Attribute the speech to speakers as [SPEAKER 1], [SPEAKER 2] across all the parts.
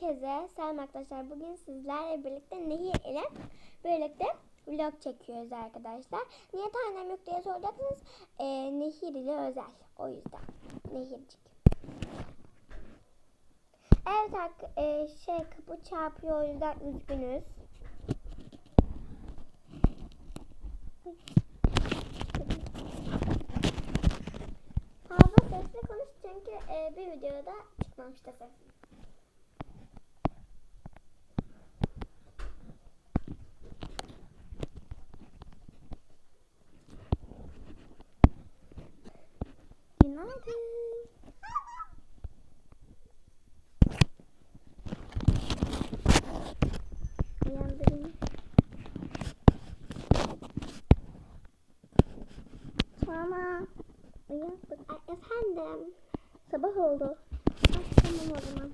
[SPEAKER 1] Herkese selam arkadaşlar. Bugün sizlerle birlikte Nehir ile birlikte vlog çekiyoruz arkadaşlar. Niye tanem yok diye soracaksınız. Ee, Nehir ile özel. O yüzden. Nehircik. Evet e, şey kapı çarpıyor o yüzden üzgünüz. Fazla sesli konuş çünkü e, bir videoda çıkmamıştı sesim. Günaydın. Uyandırayım. Mama. Uyandık. Efendim. Sabah oldu. Ay, tamam o zaman.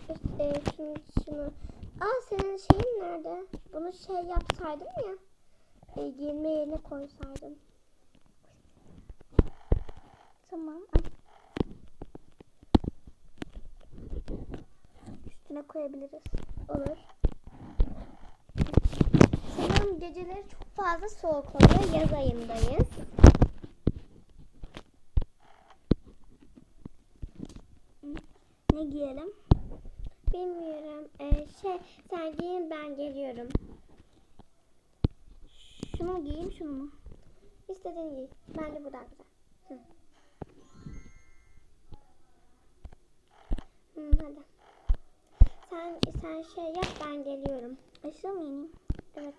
[SPEAKER 1] İşte, e, şunu, şunu. Aa senin şeyin nerede? Bunu şey yapsaydım ya. E, giyinme yerine koysaydım. Tamam. Üstüne koyabiliriz. Olur. Sanırım geceleri çok fazla soğuk oluyor. Yaz ayındayız. Ne giyelim? Bilmiyorum. Ee, şey, sen giyin ben geliyorum. Şunu giyeyim şunu mu? İstediğin giy. Bence bu daha güzel. Hı, hadi. Sen sen şey yap ben geliyorum. Aşağı mı? Evet.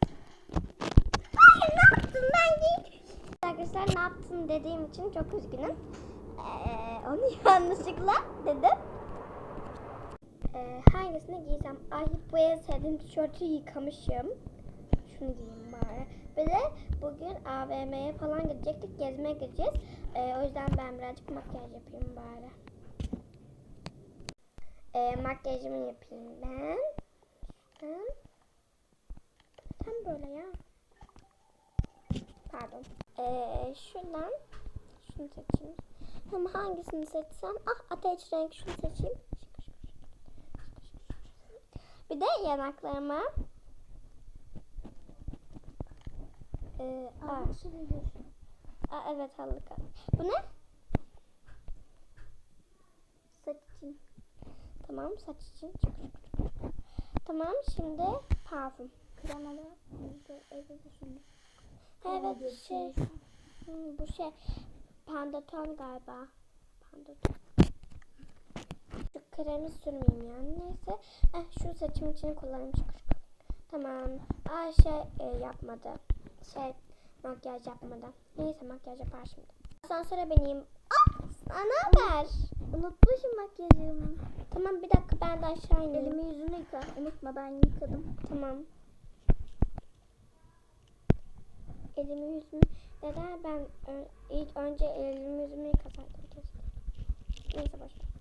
[SPEAKER 1] Hayır ne yaptın ben giydim. Arkadaşlar ne yaptın dediğim için çok üzgünüm. Ee, onu yanlışlıkla dedim. Ee, hangisini giysem? Ay bu en sevdiğim tişörtü yıkamışım. Şunu giyeyim bari. Bir de bugün AVM'ye falan gidecektik. Gezmeye gideceğiz. Ee, o yüzden ben birazcık makyaj yapayım bari. Ee, makyajımı yapayım ben. Tam böyle ya. Pardon. Ee, şuradan şunu seçeyim. Hem hangisini seçsem? Ah ateş renk şunu seçeyim. Bir de yanaklarıma ee, aa, aa, evet halka. Bu ne? Saç için. Tamam saç için. Tamam şimdi parfüm. Kremalı. Evet şey. Hmm, bu şey. Pandaton galiba. Pandaton. Şu kremi sürmeyeyim yani. Neyse. Eh, şu saçım için kullanayım. Tamam. Aa şey e, yapmadı. Şey makyaj yapmadı. Neyse makyaj yapar şimdi. Asansöre bineyim. Ah! Aa, ne haber?
[SPEAKER 2] Unutmuşum makyajımı.
[SPEAKER 1] Tamam bir dakika ben de aşağı ineyim.
[SPEAKER 2] Elimi yüzümü yıka. Unutma ben yıkadım.
[SPEAKER 1] Tamam. Elimi yüzümü neden ben ilk önce elimi yüzümü yıkasaydım keşke. Neyse boş ver.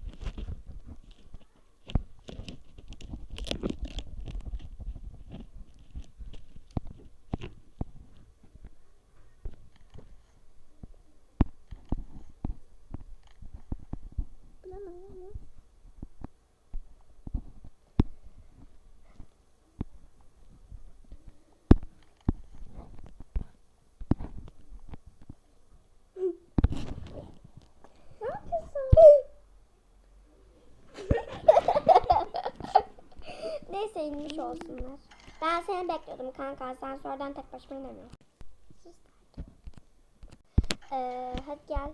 [SPEAKER 2] Bilemem.
[SPEAKER 1] Ne yapıyorsun? Neyse inmiş olsunlar. Ben seni bekliyordum kanka. Asansörden tek başıma inemiyorum. Ee, hadi gel.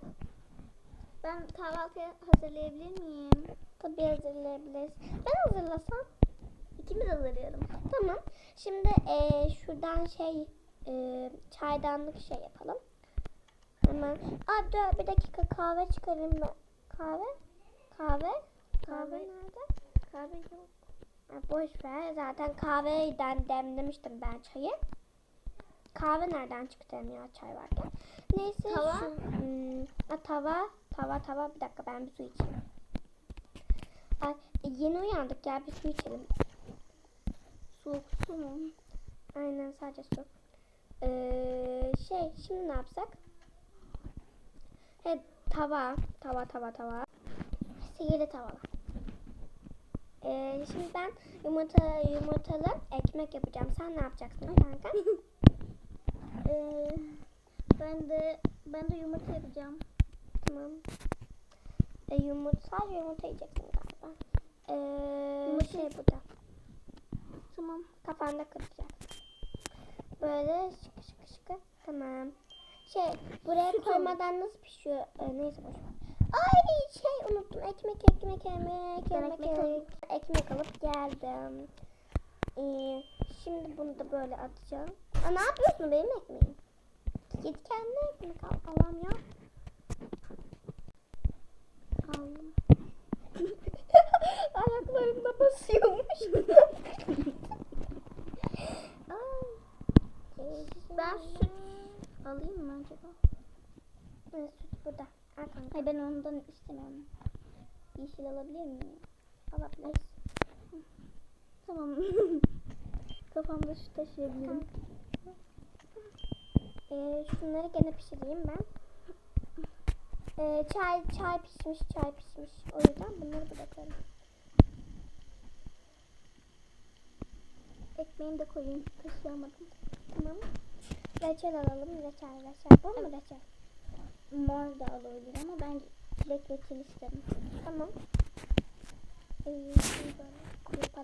[SPEAKER 2] Ben kahvaltı hazırlayabilir miyim?
[SPEAKER 1] Tabii hazırlayabiliriz. Ben hazırlasam.
[SPEAKER 2] İkimiz hazırlayalım.
[SPEAKER 1] Tamam. Şimdi eee, şuradan şey eee, çaydanlık şey yapalım. Hemen. Aa dur bir dakika kahve çıkarayım ben. Kahve? Kahve? Kahve
[SPEAKER 2] Kahve.
[SPEAKER 1] nerede?
[SPEAKER 2] Kahve yok.
[SPEAKER 1] Boş ver. Zaten kahveden demlemiştim ben çayı. Kahve nereden çıktı ya çay varken. Neyse
[SPEAKER 2] Tava?
[SPEAKER 1] şu hmm, tava tava tava bir dakika ben bir su içeyim. Ay, yeni uyandık ya bir su içelim.
[SPEAKER 2] Soğuk su mu?
[SPEAKER 1] Aynen sadece su. Ee, şey şimdi ne yapsak? He, tava, tava, tava, tava. Sihirli tava. Ee, şimdi ben yumurta yumurtalı ekmek yapacağım. Sen ne yapacaksın kanka?
[SPEAKER 2] Ee, ben de ben de yumurta yapacağım.
[SPEAKER 1] tamam. Ee, yumurta, sadece yumurta yiyeceksin galiba. Ee,
[SPEAKER 2] Yumurta-
[SPEAKER 1] şey burada.
[SPEAKER 2] Tamam.
[SPEAKER 1] Kafanda kıracaksın. Böyle şıkı şıkı şıkı. Tamam. Şey buraya koymadan nasıl pişiyor? Ee, neyse boş ver. Ay şey unuttum. Ekmek ekmek ekmek
[SPEAKER 2] Ben
[SPEAKER 1] ekmek
[SPEAKER 2] ekmek
[SPEAKER 1] ekmek, alıp geldim. Ee, şimdi bunu da böyle atacağım. Aa, ne yapıyorsun benim ekmeğim? Git kendine ekmek al. Allah'ım ya.
[SPEAKER 2] Aldım.
[SPEAKER 1] Ayaklarımda basıyormuş.
[SPEAKER 2] Ben süt alayım mı acaba?
[SPEAKER 1] Evet, süt burada.
[SPEAKER 2] Hayır ben ondan istemiyorum. Yeşil alabilir miyim?
[SPEAKER 1] Alabiliriz.
[SPEAKER 2] Tamam. Kafamda süt taşıyabilirim.
[SPEAKER 1] Ee, şunları gene pişireyim ben. Ee, çay çay pişmiş, çay pişmiş. O yüzden bunları bırakalım.
[SPEAKER 2] Ekmeğini de koyayım. Taşıyamadım.
[SPEAKER 1] Tamam. Reçel alalım. Reçel, reçel. Bu mu reçel?
[SPEAKER 2] Mor da olabilir ama ben çilek reçel isterim.
[SPEAKER 1] Tamam. Ee,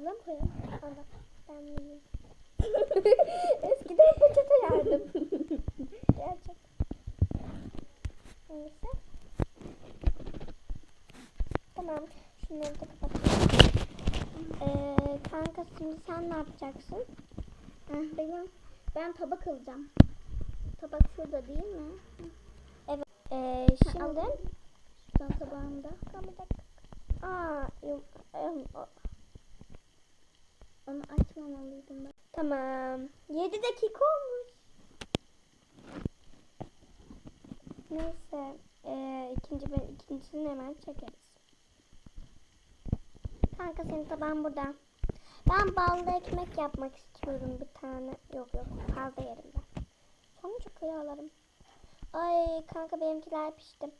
[SPEAKER 1] yapalım. Allah. Ben yiyeyim. Eskiden peçete yerdim. Gerçek. Neyse. Tamam. Şunları da kapatalım. Ee, kanka şimdi sen ne yapacaksın?
[SPEAKER 2] Heh, benim ben tabak alacağım. Tabak şurada değil mi?
[SPEAKER 1] Evet. Ee, şimdi.
[SPEAKER 2] Şuradan tabağımda.
[SPEAKER 1] Tamam, bir dakika. Aa, em, o-
[SPEAKER 2] Onu açmamalıydım ben.
[SPEAKER 1] Tamam. 7 dakika olmuş. Neyse. Ee, ikinci ben ikincisini hemen çekeriz. Kanka senin tabağın burada. Ben ballı ekmek yapmak istiyorum bir tane. Yok yok fazla yerim ben. Sonucu kıyarlarım. Ay kanka benimkiler pişti.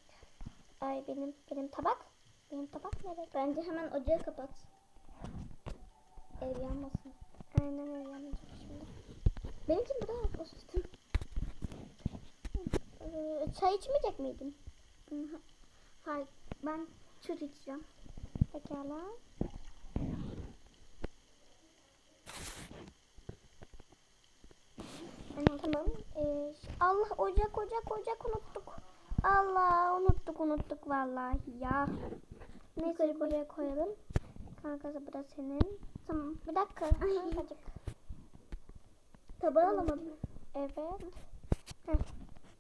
[SPEAKER 1] Ay benim benim tabak. Benim tabak nerede?
[SPEAKER 2] Bence hemen ocağı kapat. Ev yanmasın.
[SPEAKER 1] Aynen öyle yanacak şimdi.
[SPEAKER 2] Benimki o sütü.
[SPEAKER 1] Ee, çay içmeyecek miydin?
[SPEAKER 2] Hayır ben süt içeceğim.
[SPEAKER 1] Pekala. Tamam. Ee, Allah ocak ocak ocak unuttuk. Allah unuttuk unuttuk vallahi ya. Neyse buraya koyalım. Kankası bu da senin. Tamam. Bir dakika. Kankacık.
[SPEAKER 2] Tabağı alamadım.
[SPEAKER 1] Evet. Heh.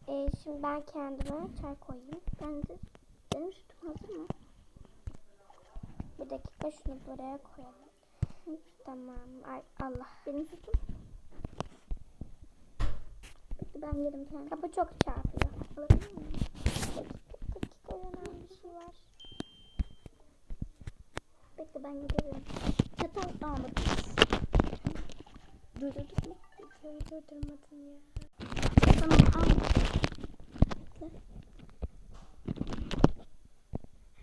[SPEAKER 1] Ee, şimdi ben kendime çay koyayım.
[SPEAKER 2] Ben de benim sütüm hazır mı?
[SPEAKER 1] Bir dakika şunu buraya koyalım. Tamam. Ay, Allah.
[SPEAKER 2] Benim sütüm. Bekle ben yerim kendim.
[SPEAKER 1] Kapı çok çarpıyor.
[SPEAKER 2] Alabilir miyim?
[SPEAKER 1] Bir şey var.
[SPEAKER 2] Bekle ben gidiyorum. Çatal almadım.
[SPEAKER 1] Durdurduk mu? Videoyu durdurmadın ya.
[SPEAKER 2] Tamam al.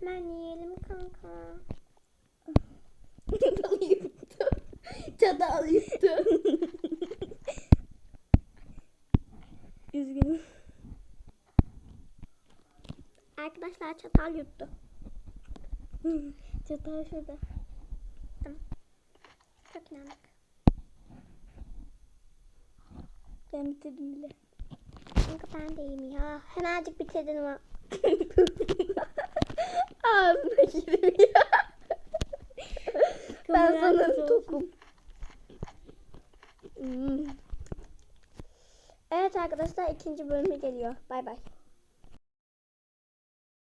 [SPEAKER 1] Hemen yiyelim kanka.
[SPEAKER 2] Çatal yuttu. Çatal yuttu.
[SPEAKER 1] Üzgünüm. Arkadaşlar çatal yuttu.
[SPEAKER 2] Çatal şurada.
[SPEAKER 1] Çok inandık.
[SPEAKER 2] Ben bitirdim bile.
[SPEAKER 1] Kanka ben de yiyeyim ya. Hemencik bitirdin ama. Ağzına girdim ya. ben sana tokum. Hmm. Evet arkadaşlar ikinci bölümü geliyor. Bay bay.